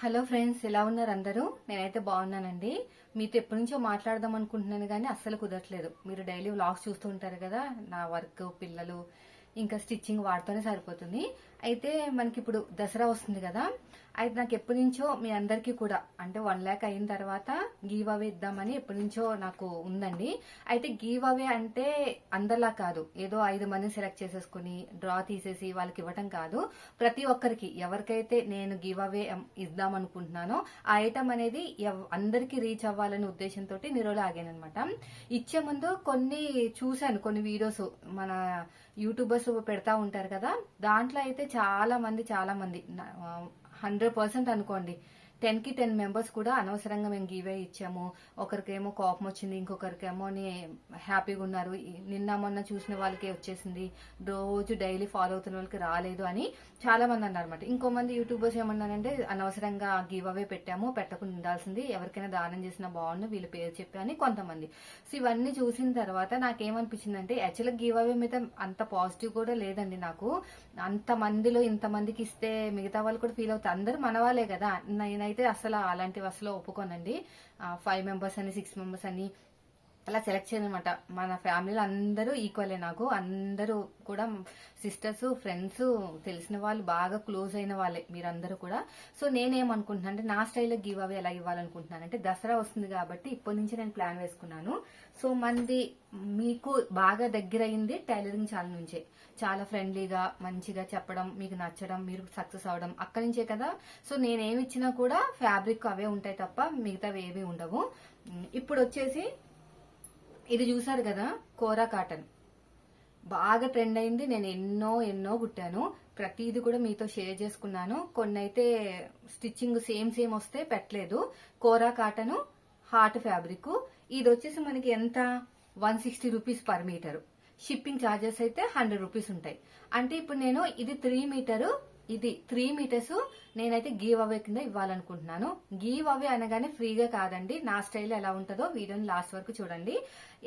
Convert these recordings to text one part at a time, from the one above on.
Hello friends ఎలా ఉన్నారు అందరూ? నేనైతే బాగున్నానండి. మీతో ఎప్పటి నుంచో మాట్లాడదాం అనుకుంటున్నాను కానీ అస్సలు కుదరట్లేదు. మీరు డైలీ వ్లాగ్స్ చూస్తూ ఉంటారు కదా నా వర్క్ పిల్లలు ఇంకా స్టిచ్చింగ్ వాటితోనే సరిపోతుంది. అయితే మనకి ఇప్పుడు దసరా వస్తుంది కదా అయితే నాకు ఎప్పటి నుంచో మీ అందరికీ కూడా అంటే వన్ ల్యాక్ అయిన తర్వాత గీవ్ అవే ఇద్దామని ఎప్పటి నుంచో నాకు ఉందండి. అయితే గీవ్ అవే అంటే అందరిలా కాదు. ఏదో ఐదు మందిని సెలెక్ట్ చేసేసుకుని డ్రా తీసేసి వాళ్ళకి ఇవ్వటం కాదు. ప్రతి ఒక్కరికి ఎవరికైతే నేను గివ్ అవే ఇద్దాం అనుకుంటున్నానో ఆ ఐటమ్ అనేది ఎవ్- అందరికీ రీచ్ అవ్వాలనే ఉద్దేశంతో నిరోలు ఆగానమాట ఇచ్చే ముందు కొన్ని చూశాను కొన్ని వీడియోస్ మన యూట్యూబర్స్ పెడతా ఉంటారు కదా దాంట్లో అయితే చాలా మంది చాలా మంది హండ్రెడ్ పర్సెంట్ అనుకోండి. టెన్కి టెన్ మెంబర్స్ కూడా అనవసరంగా మేము గివే ఇచ్చాము. ఒకరికేమో కోపం వచ్చింది ఇంకొకరికేమో హ్యాపీగా ఉన్నారు. నిన్న మొన్న చూసిన వాళ్ళకే వచ్చేసింది. రోజు డైలీ ఫాలో అవుతున్న వాళ్ళకి రాలేదు అని చాలా మంది అన్నారన్నమాట. ఇంకో మంది యూట్యూబర్స్ ఏమన్నారంటే అనవసరంగా గివ్ అవే పెట్టాము పెట్టకుండా ఉండాల్సింది. ఎవరికైనా దానం చేసినా బాగుండు వీళ్ళ పేరు చెప్పి అని కొంతమంది. సో ఇవన్నీ చూసిన తర్వాత నాకేమనిపించిందంటే యాక్చువల్గా గివ్ అవే మీద అంత పాజిటివ్ కూడా లేదండి నాకు. అంత మందిలో ఇంత మందికి ఇస్తే మిగతా వాళ్ళు కూడా ఫీల్ అవుతారు. అందరూ మన వాళ్ళే కదా. నేనైతే అసలు అలాంటివి అసలు ఒప్పుకోనండి. ఫైవ్ మెంబర్స్ అని సిక్స్ మెంబర్స్ అని అలా సెలెక్ట్ చేయనమాట. మన ఫ్యామిలీలో అందరూ ఈక్వలే నాకు. అందరూ కూడా సిస్టర్స్ ఫ్రెండ్స్ తెలిసిన వాళ్ళు బాగా క్లోజ్ అయిన వాళ్ళే మీరందరూ కూడా. సో నేనేమనుకుంటున్నాను అంటే నా స్టైల్లో గివ్ అవే ఎలా ఇవ్వాలనుకుంటున్నాను అంటే దసరా వస్తుంది కాబట్టి ఇప్పటి నుంచి నేను ప్లాన్ వేసుకున్నాను. సో మంది మీకు బాగా దగ్గర అయింది టైలరింగ్ ఛానల్ నుంచే. చాలా ఫ్రెండ్లీగా మంచిగా చెప్పడం మీకు నచ్చడం మీరు సక్సెస్ అవడం అక్కడి నుంచే కదా. సో నేనేమి ఇచ్చినా కూడా ఫ్యాబ్రిక్ అవే ఉంటాయి తప్ప మిగతావి ఏవి ఉండవు. ఇప్పుడు వచ్చేసి ఇది చూసారు కదా కోరా కాటన్. బాగా ట్రెండ్ అయింది నేను ఎన్నో ఎన్నో కుట్టాను. ప్రతిది కూడా మీతో షేర్ చేసుకున్నాను. కొన్ని అయితే స్టిచ్చింగ్ సేమ్ సేమ్ వస్తే పెట్టలేదు. కోరా కాటన్ హార్ట్ ఫ్యాబ్రిక్ ఇది వచ్చేసి మనకి ఎంత? One sixty rupees per metre. Shipping charges అయితే హండ్రెడ్ రూపీస్ ఉంటాయి. అంటే ఇప్పుడు నేను ఇది త్రీ మీటరు ఇది త్రీ మీటర్స్ నేనైతే గీవ్ అవే కింద ఇవ్వాలనుకుంటున్నాను. గీవ్ అవే అనగానే ఫ్రీగా కాదండి. నా స్టైల్ ఎలా ఉంటుందో వీడియోని లాస్ట్ వరకు చూడండి.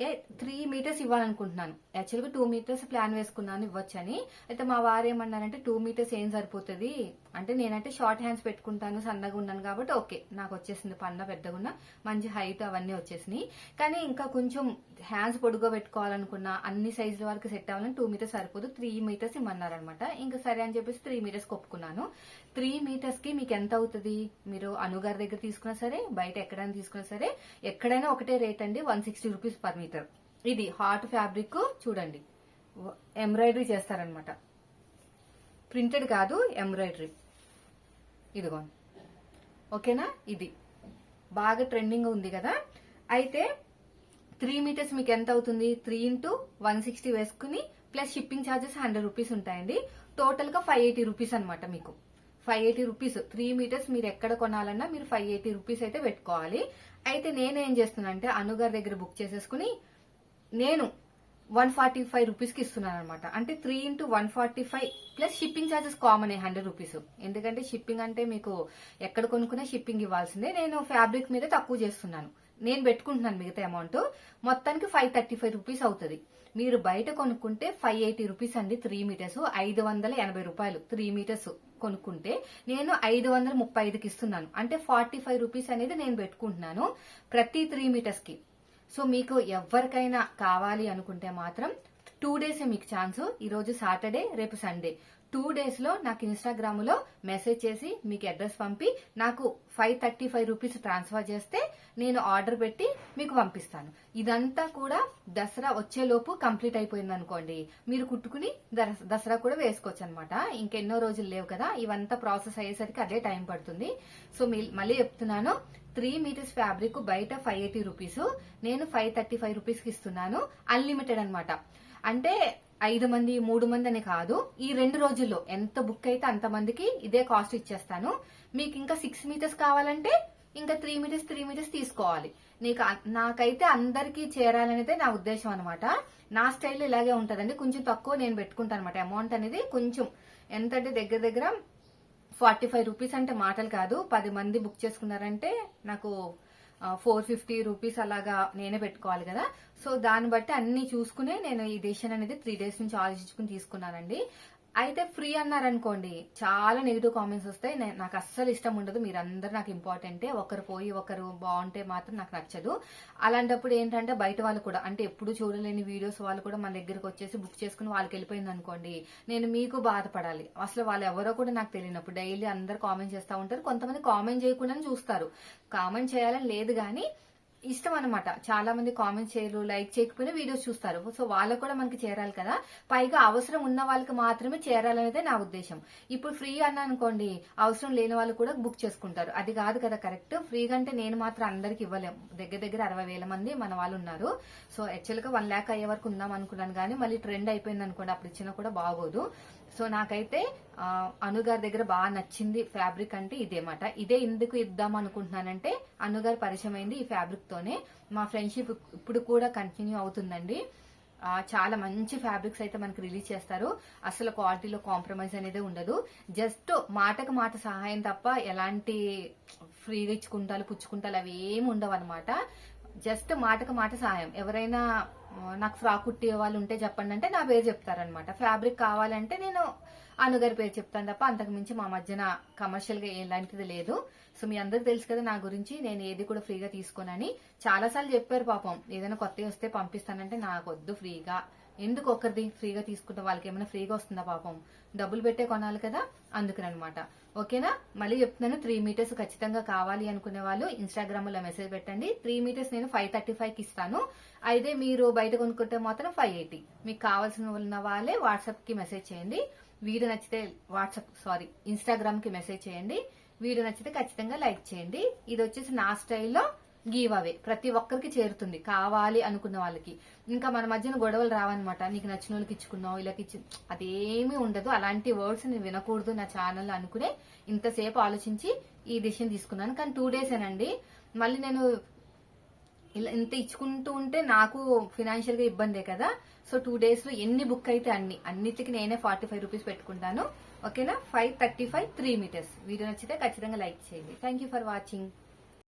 ఏ త్రీ మీటర్స్ ఇవ్వాలనుకుంటున్నాను. యాక్చువల్గా టూ మీటర్స్ ప్లాన్ వేసుకున్నాను ఇవ్వచ్చని. అయితే మా వారు ఏమన్నారంటే టూ మీటర్స్ ఏం సరిపోతుంది? అంటే నేనంటే షార్ట్ హ్యాండ్స్ పెట్టుకుంటాను సన్నగా ఉన్నాను కాబట్టి ఓకే నాకు వచ్చేసింది పన్న పెద్దగా ఉన్న మంచి హైట్ అవన్నీ వచ్చేసినాయి. కానీ ఇంకా కొంచెం హ్యాండ్స్ పొడుగా పెట్టుకోవాలనుకున్నా అన్ని సైజుల వరకు సెట్ అవ్వాలని టూ మీటర్స్ సరిపోదు త్రీ మీటర్స్ ఇమ్మన్నారనమాట. ఇంకా సరే అని చెప్పేసి త్రీ మీటర్స్ ఒప్పుకున్నాను. త్రీ మీటర్స్కి మీకు ఎంత అవుతుంది? మీరు అనుగారి దగ్గర తీసుకున్నా సరే బయట ఎక్కడైనా తీసుకున్నా సరే ఎక్కడైనా ఒకటే రేట్ అండి one sixty rupees per metre ఇది హాట్ ఫ్యాబ్రిక్ చూడండి. ఎంబ్రాయిడరీ చేస్తారనమాట ప్రింటెడ్ కాదు ఎంబ్రాయిడరీ ఇదిగోండి. ఓకేనా? ఇది. బాగా ట్రెండింగ్ ఉంది కదా? అయితే త్రీ మీటర్స్ మీకు ఎంత అవుతుంది? త్రీ ఇంటూ వన్ సిక్స్టీ వేసుకుని plus shipping charges hundred rupees ఉంటాయండి. టోటల్గా ఫైవ్ ఎయిటీ రూపీస్ అనమాట మీకు. Five eighty rupees three metres మీరు ఎక్కడ కొనాలన్నా మీరు ఫైవ్ ఎయిటీ రూపీస్ అయితే పెట్టుకోవాలి. అయితే నేనేం చేస్తున్నానంటే అనుగారి దగ్గర బుక్ చేసేసుకుని నేను వన్ ఫార్టీ ఫైవ్ రూపీస్కి ఇస్తున్నాను అనమాట అంటే three into one forty five plus shipping charges common hundred rupees ఎందుకంటే షిప్పింగ్ అంటే మీకు ఎక్కడ కొనుక్కునే షిప్పింగ్ ఇవ్వాల్సిందే. నేను ఫ్యాబ్రిక్ మీద తక్కువ చేస్తున్నాను. నేను పెట్టుకుంటున్నాను మిగతా అమౌంట్ మొత్తానికి ఫైవ్ థర్టీ ఫైవ్ రూపీస్ అవుతుంది. మీరు బయట కొనుక్కుంటే ఫైవ్ ఎయిటీ రూపీస్ అండి త్రీ మీటర్స్ ఐదు వందల ఎనభై రూపాయలు త్రీ మీటర్స్ కొనుక్కుంటే నేను ఐదు వందల ముప్పై ఐదుకి ఇస్తున్నాను. అంటే ఫార్టీ ఫైవ్ రూపీస్ అనేది నేను పెట్టుకుంటున్నాను ప్రతి త్రీ మీటర్స్కి. సో మీకు ఎవరికైనా కావాలి అనుకుంటే మాత్రం టూ డేస్ మీకు ఛాన్స్. ఈరోజు సాటర్డే రేపు సండే టూ డేస్లో నాకు ఇన్స్టాగ్రామ్లో మెసేజ్ చేసి మీకు అడ్రస్ పంపి నాకు five thirty five rupees transfer చేస్తే నేను ఆర్డర్ పెట్టి మీకు పంపిస్తాను. ఇదంతా కూడా దసరా వచ్చేలోపు కంప్లీట్ అయిపోయింది అనుకోండి. మీరు కుట్టుకుని దసరా కూడా వేసుకోవచ్చు అనమాట ఇంకెన్నో రోజులు లేవు కదా. ఇవంతా ప్రాసెస్ అయ్యేసరికి అదే టైం పడుతుంది. సో మీ- మళ్ళీ చెప్తున్నాను. త్రీ మీటర్స్ ఫ్యాబ్రిక్ బయట ఫైవ్ ఎయిటీ రూపీస్ నేను ఫైవ్ థర్టీ ఫైవ్ రూపీస్కి ఇస్తున్నాను. అన్లిమిటెడ్ అనమాట అంటే ఐదు మంది మూడు మంది అని కాదు. ఈ రెండు రోజుల్లో ఎంత బుక్ అయితే అంత మందికి ఇదే కాస్ట్ ఇచ్చేస్తాను. మీకు ఇంకా సిక్స్ మీటర్స్ కావాలంటే ఇంకా త్రీ మీటర్స్ త్రీ మీటర్స్ తీసుకోవాలి. నీకు నాకైతే అందరికీ చేరాలనేదే నా ఉద్దేశం అనమాట నా స్టైల్ ఇలాగే ఉంటదండి. కొంచెం తక్కువ నేను పెట్టుకుంటాను అనమాట అమౌంట్ అనేది కొంచెం. ఎంతంటే దగ్గర దగ్గర ఫార్టీ ఫైవ్ రూపీస్ అంటే మాటలు కాదు. పది మంది బుక్ చేసుకున్నారంటే నాకు ఫోర్ ఫిఫ్టీ రూపీస్ అలాగా నేనే పెట్టుకోవాలి కదా. సో దాన్ని బట్టి అన్ని చూసుకునే నేను ఈ డెసిషన్ అనేది త్రీ డేస్ నుంచి ఆలోచించుకుని తీసుకున్నానండి. అయితే ఫ్రీ అన్నారనుకోండి చాలా నెగిటివ్ కామెంట్స్ వస్తాయి. నాకు అస్సలు ఇష్టం ఉండదు. మీరందరూ నాకు ఇంపార్టెంటే ఒకరు పోయి ఒకరు బాగుంటే మాత్రం నాకు నచ్చదు. అలాంటప్పుడు ఏంటంటే బయట వాళ్ళు కూడా అంటే ఎప్పుడు చూడలేని వీడియోస్ వాళ్ళు కూడా మన దగ్గరకు వచ్చేసి బుక్ చేసుకుని వాళ్ళకి వెళ్ళిపోయింది అనుకోండి నేను మీకు బాధపడాలి. అసలు వాళ్ళు ఎవరో కూడా నాకు తెలియనప్పుడు డైలీ అందరు కామెంట్ చేస్తూ ఉంటారు. కొంతమంది కామెంట్ చేయకుండానే చూస్తారు. కామెంట్ చేయాలని లేదు కానీ ఇష్టం అనమాట చాలా మంది కామెంట్ చేయరు లైక్ చేయకపోయినా వీడియోస్ చూస్తారు. సో వాళ్ళకు కూడా మనకి చేరాలి కదా. పైగా అవసరం ఉన్న వాళ్ళకి మాత్రమే చేరాలనేదే నా ఉద్దేశం. ఇప్పుడు ఫ్రీ అన్నా అనుకోండి అవసరం లేని వాళ్ళు కూడా బుక్ చేసుకుంటారు. అది కాదు కదా కరెక్ట్ ఫ్రీగా అంటే నేను మాత్రం అందరికి ఇవ్వలేం. దగ్గర దగ్గర అరవై వేల మంది మన వాళ్ళు ఉన్నారు. సో యాక్చువల్గా వన్ ల్యాక్ అయ్యే వరకు ఉందాం అనుకున్నాను కానీ మళ్ళీ ట్రెండ్ అయిపోయింది అనుకోండి అప్పుడు ఇచ్చినా కూడా బాగోదు. సో నాకైతే అనుగారి దగ్గర బాగా నచ్చింది ఫ్యాబ్రిక్ అంటే ఇదేమాట ఇదే ఎందుకు ఇద్దాం అనుకుంటున్నానంటే అనుగారు పరిచయం అయింది ఈ ఫ్యాబ్రిక్ తోనే. మా ఫ్రెండ్షిప్ ఇప్పుడు కూడా కంటిన్యూ అవుతుందండి. చాలా మంచి ఫ్యాబ్రిక్స్ అయితే మనకి రిలీజ్ చేస్తారు. అసలు క్వాలిటీలో కాంప్రమైజ్ అనేది ఉండదు. జస్ట్ మాటకు మాట సహాయం తప్ప ఎలాంటి ఫ్రీగా ఇచ్చుకుంటాలు పుచ్చుకుంటాలు అవి ఏమి ఉండవు అనమాట జస్ట్ మాటకు మాట సహాయం. ఎవరైనా నాకు ఫ్రాక్ కుట్టే వాళ్ళు ఉంటే చెప్పండి అంటే నా పేరు చెప్తారనమాట ఫ్యాబ్రిక్ కావాలంటే నేను అనుగారి పేరు చెప్తాను తప్ప అంతకు మించి మా మధ్యన కమర్షియల్గా ఎలాంటిది లేదు. సో మీ అందరికి తెలుసు కదా నా గురించి నేను ఏది కూడా ఫ్రీగా తీసుకోనని. చాలా సార్లు చెప్పారు పాపం ఏదైనా కొత్తవి వస్తే పంపిస్తానంటే నాకు వద్దు ఫ్రీగా. ఎందుకు ఒకరిది ఫ్రీగా తీసుకుంటే వాళ్ళకి ఏమైనా ఫ్రీగా వస్తుందా పాపం? డబ్బులు పెట్టే కొనాలి కదా? అందుకనమాట ఓకేనా? మళ్ళీ చెప్తున్నాను త్రీ మీటర్స్ ఖచ్చితంగా కావాలి అనుకునే వాళ్ళు ఇన్స్టాగ్రామ్లో మెసేజ్ పెట్టండి. త్రీ మీటర్స్ నేను ఫైవ్ థర్టీ ఫైవ్కి ఇస్తాను. అయితే మీరు బయట కొనుక్కుంటే మాత్రం ఫైవ్ ఎయిటీ మీకు కావాల్సిన ఉన్న వాళ్ళే వాట్సాప్కి మెసేజ్ చేయండి. వీడియో నచ్చితే వాట్సాప్ సారీ ఇన్స్టాగ్రామ్కి మెసేజ్ చేయండి. వీడియో నచ్చితే ఖచ్చితంగా లైక్ చేయండి. ఇది వచ్చేసి నా స్టైల్లో గివ్ అవే. ప్రతి ఒక్కరికి చేరుతుంది. కావాలి అనుకున్న వాళ్ళకి. ఇంకా మన మధ్యన గొడవలు రావన్నమాట. నీకు నచ్చిన వాళ్ళకి ఇచ్చుకున్నావు ఇలాకి ఇచ్చి అదేమీ ఉండదు. అలాంటి వర్డ్స్ నేను వినకూడదు నా ఛానల్ అనుకునే ఇంతసేపు ఆలోచించి ఈ డిసిషన్ తీసుకున్నాను. కానీ టూ డేస్ ఏనండి మళ్ళీ నేను ఇలా ఇంత ఇచ్చుకుంటూ ఉంటే నాకు ఫినాన్షియల్గా ఇబ్బందే కదా. సో టూ డేస్లో ఎన్ని బుక్ అయితే అన్ని. అన్నిటికి నేనే ఫార్టీ ఫైవ్ రూపీస్ పెట్టుకుంటాను. ఓకేనా? Five thirty five three metres. Video నచ్చితే ఖచ్చితంగా లైక్ చేయండి. Thank you for watching.